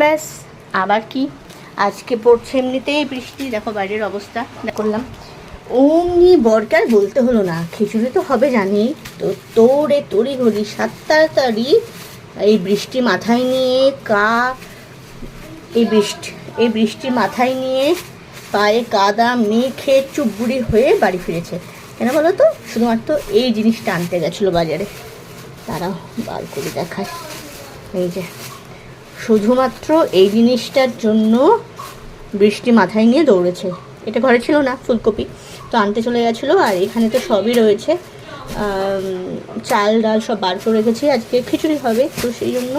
ব্যাস, আবার কি? আজকে পড়ছে এমনিতেই বৃষ্টি, দেখো বাইরের অবস্থা করলাম। অমনি বরকার বলতে হলো না, খিচুড়ি তো হবে জানি। তো তোরে তড়ি ঘড়ি সাত তাড়াতাড়ি, এই বৃষ্টি মাথায় নিয়ে কা, এই বৃষ্টি এই বৃষ্টি মাথায় নিয়ে পায়ে কাদা মেখে চুপবুড়ি হয়ে বাড়ি ফিরেছে। কেন বলো তো? শুধুমাত্র এই জিনিসটা আনতে গেছিল বাজারে। তারা বার করে দেখায় এই যে শুধুমাত্র এই জিনিসটার জন্য বৃষ্টি মাথায় নিয়ে দৌড়েছে। এটা ঘরে ছিল না, ফুলকপি। তো আনতে চলে গেছিল আর এখানে তো সবই রয়েছে। চাল, ডাল সব বার করে রেখেছি। আজকে খিচুড়ি হবে, তো সেই জন্য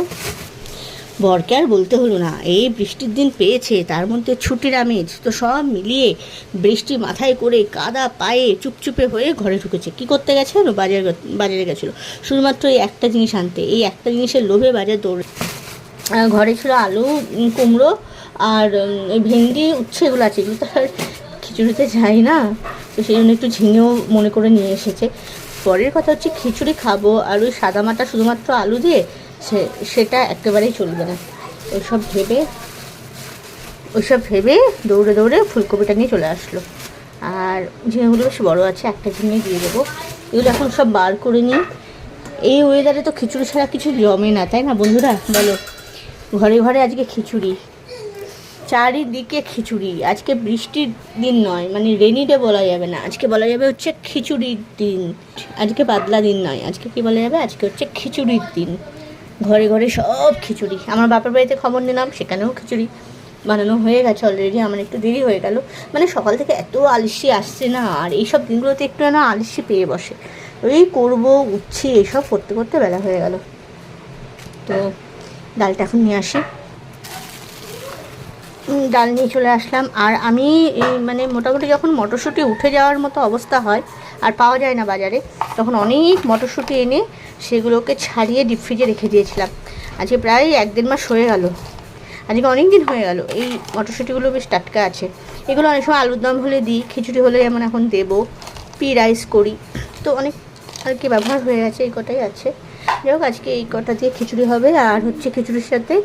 বরকে আর বলতে হলো না, এই বৃষ্টির দিন পেয়েছে, তার মধ্যে ছুটির আমেজ, তো সব মিলিয়ে বৃষ্টি মাথায় করে কাদা পায়ে চুপচুপে হয়ে ঘরে ঢুকেছে। কি করতে গেছে? বাজার বাজারে গেছিল। শুধুমাত্র এই একটা জিনিস আনতে, এই একটা জিনিসের লোভে বাজার দৌড়ে ঘরে ছিল আলু কুমড়ো আর ভেন্ডি, উচ্ছে এগুলো আছে। এগুলো তো আর খিচুড়িতে যাই না, তো সেই জন্য একটু ঝিঙেও মনে করে নিয়ে এসেছে। পরের কথা হচ্ছে খিচুড়ি খাব আর ওই সাদামাটা শুধুমাত্র আলু দিয়ে সে, সেটা একেবারেই চলবে না। ওইসব ভেবে ওইসব ভেবে দৌড়ে দৌড়ে ফুলকপিটা নিয়ে চলে আসলো। আর ঝিঙেগুলো বেশ বড়ো আছে, একটা ঝিঙে দিয়ে দেবো। এগুলো এখন সব বার করে নিই। এই ওয়েদারে তো খিচুড়ি ছাড়া কিছু জমে না, তাই না বন্ধুরা? বলো। ঘরে ঘরে আজকে খিচুড়ি। চারিদিকে খিচুড়ি। আজকে বৃষ্টির দিন নয় মানে রেনি ডে বলা যাবে না। আজকে বলা যাবে হচ্ছে খিচুড়ির দিন। আজকে বাদলা দিন নয়, আজকে কি বলা যাবে? আজকে হচ্ছে খিচুড়ির দিন। ঘরে ঘরে সব খিচুড়ি। আমার বাপের বাড়িতে খবর নিলাম, সেখানেও খিচুড়ি বানানো হয়ে গেছে অলরেডি আমার একটু দেরি হয়ে গেল। মানে সকাল থেকে এত আলসি আসছে না, আর এইসব দিনগুলোতে একটু না আলসি পেয়ে বসে। ওই করব উচ্ছি এসব করতে করতে বেলা হয়ে গেল। তো ডালটা এখন নিয়ে আসি। ডাল নিয়ে চলে আসলাম। আর আমি মানে মোটামুটি যখন মটরশুঁটি উঠে যাওয়ার মতো অবস্থা হয়, আর পাওয়া যায় না বাজারে, তখন অনেক মটরশুঁটি এনে সেগুলোকে ছাড়িয়ে ডিপ ফ্রিজে রেখে দিয়েছিলাম। আজকে প্রায় এক দেড় মাস হয়ে গেল। আজকে অনেক দিন হয়ে গেল, এই মটরশুঁটিগুলো বেশ টাটকা আছে। এগুলো অনেক সময় আলুর দম হলে দিই, খিচুড়ি হলে যেমন এখন দেবো, পি রাইস করি। তো অনেক আর কি ব্যবহার হয়ে গেছে, এই কটাই আছে। যাই হোক, আজকে এই কটা দিয়ে খিচুড়ি হবে, আর হচ্ছে খিচুড়ির সাথে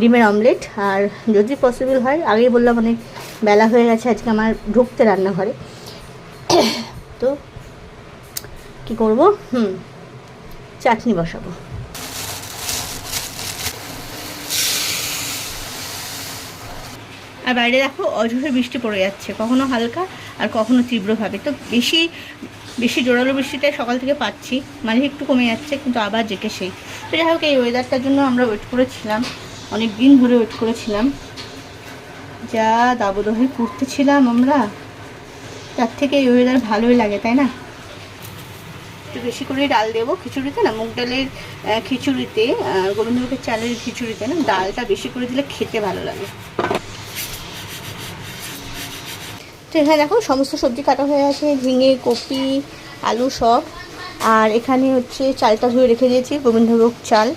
ডিমের অমলেট, আর যদি পসিবল হয়, আগেই বললাম অনেক বেলা হয়ে গেছে, আজকে আমার ঢুকতে রান্নাঘরে। তো কি করব? হুম, চাটনি বসাবো। আর বাইরে দেখো অঝোরে বৃষ্টি পড়ে যাচ্ছে, কখনো হালকা আর কখনো তীব্রভাবে। তো বেশি বেশি জোরালো বৃষ্টিটা সকাল থেকে পাচ্ছি, মাঝে একটু কমে যাচ্ছে, কিন্তু আবার জেকে সেই। তো যাই হোক, এই ওয়েদারটার জন্য আমরা ওয়েট করেছিলাম, অনেক দিন ধরে ওয়েট করেছিলাম। যা দাবদহে করতেছিলাম আমরা, তার থেকে এই ওয়েদার ভালোই লাগে, তাই না? একটু বেশি করে ডাল দেবো, খিচুড়িতে না, মুগ ডালের খিচুড়িতে গোবিন্দভোগের চালের খিচুড়িতে না, ডালটা বেশি করে দিলে খেতে ভালো লাগে। তো এখানে দেখো, সমস্ত সবজি কাটা হয়ে আছে, ঝিঙে, কপি, আলু সব। আর এখানে হচ্ছে চালটা ধুয়ে রেখে দিয়েছি, গোবিন্দভোগ চাল।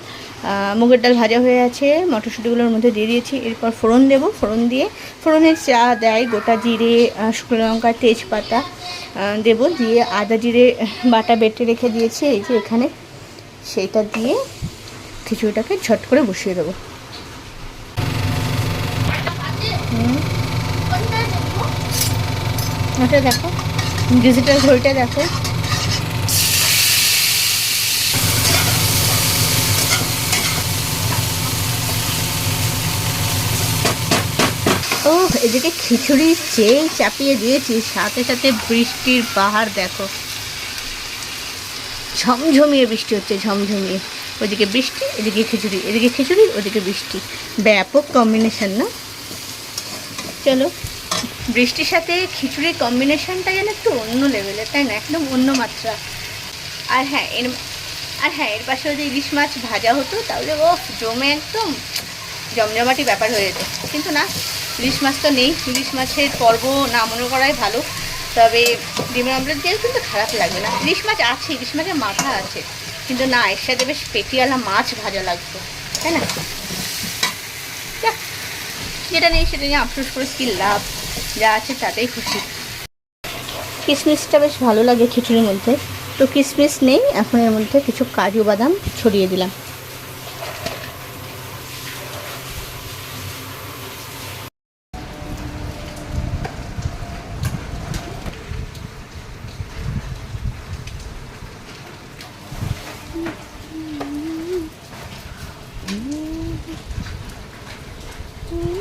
মুগের ডাল ভাজা হয়ে আছে, মটরশুঁটিগুলোর মধ্যে দিয়ে দিয়েছি। এরপর ফোড়ন দেব, ফোড়ন দিয়ে ফোড়নের চা দেয়, গোটা জিরে শুকনো লঙ্কা, তেজপাতা দেব। দিয়ে আদা জিরে, বাটা বেটে রেখে দিয়েছি, এই যে এখানে। সেইটা দিয়ে খিচুড়িটাকে ঝট করে বসিয়ে দেবো। ওটা দেখো। ডিজিটাল ঘড়িটা দেখো। ও এদিকে খিচুড়ি চেয়ে চাপিয়ে দিয়েছি, সাথে সাথে বৃষ্টির পাহাড় দেখো। ঝমঝমিয়ে বৃষ্টি হচ্ছে, ঝমঝমিয়ে। ওদিকে বৃষ্টি, এদিকে খিচুড়ি এদিকে খিচুড়ি, ওদিকে বৃষ্টি। ব্যাপক কম্বিনেশন না? চলো। বৃষ্টির সাথে খিচুড়ির কম্বিনেশনটা যেন একটু অন্য লেভেলের তাই না? একদম অন্য মাত্রা। আর হ্যাঁ এর, আর হ্যাঁ এর পাশে যদি ইলিশ মাছ ভাজা হতো, তাহলে ও জমে একদম জমজমাটি ব্যাপার হয়ে যেত। কিন্তু না, ইলিশ মাছ তো নেই। ইলিশ মাছের পর্ব না মনে করাই ভালো। তবে ডিমের অমলেট দিয়েও কিন্তু খারাপ লাগবে না। ইলিশ মাছ আছে, ইলিশ মাছের মাথা আছে। কিন্তু না, এর সাথে বেশ পেটিওয়ালা মাছ ভাজা লাগতো, তাই না? যেটা নেই সেটা নিয়ে আফসোস করে কি লাভ যা আছে তাতেই খুশি। কিশমিশটা বেশ ভালো লাগে খিচুড়ির মধ্যে। তো কিশমিশ নেই এখন এর মধ্যে কিছু কাজু বাদাম ছড়িয়ে দিলাম। Mm-hmm.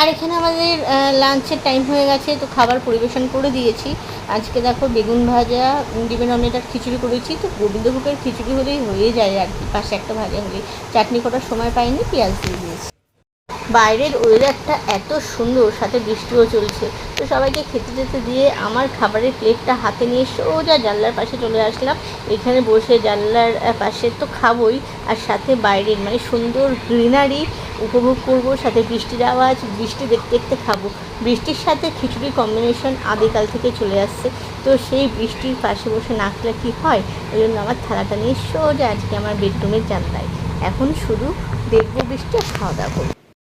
আর এখানে আমাদের লাঞ্চের টাইম হয়ে গেছে, তো খাবার পরিবেশন করে দিয়েছি। আজকে দেখো বেগুন ভাজা ডিমের অমলেট খিচুড়ি করেছি, তো গোবিন্দভোগের খিচুড়ি হলেই হয়ে যায় আর কি, পাশে একটা ভাজা হলেই। চাটনি করার সময় পাইনি, পেঁয়াজ দিয়ে বাইরের ওয়েদারটা এত সুন্দর, সাথে বৃষ্টিও চলছে। তো সবাইকে খেতে যেতে দিয়ে আমার খাবারের প্লেটটা হাতে নিয়ে সোজা জানলার পাশে চলে আসলাম। এখানে বসে জানলার পাশে তো খাবোই। আর সাথে বাইরের মানে সুন্দর গ্রিনারি উপভোগ করব, সাথে বৃষ্টির আওয়াজ, বৃষ্টি দেখতে দেখতে খাব। বৃষ্টির সাথে খিচুড়ির কম্বিনেশন আদিকাল থেকে চলে আসছে। তো সেই বৃষ্টির পাশে বসে না খেলে কী হয়? ওই জন্য আমার থালাটা নিয়ে সোজা আজকে আমার বেডরুমের জানলায়। এখন শুধু দেখব বৃষ্টি আর খাওয়া দাওয়া করব।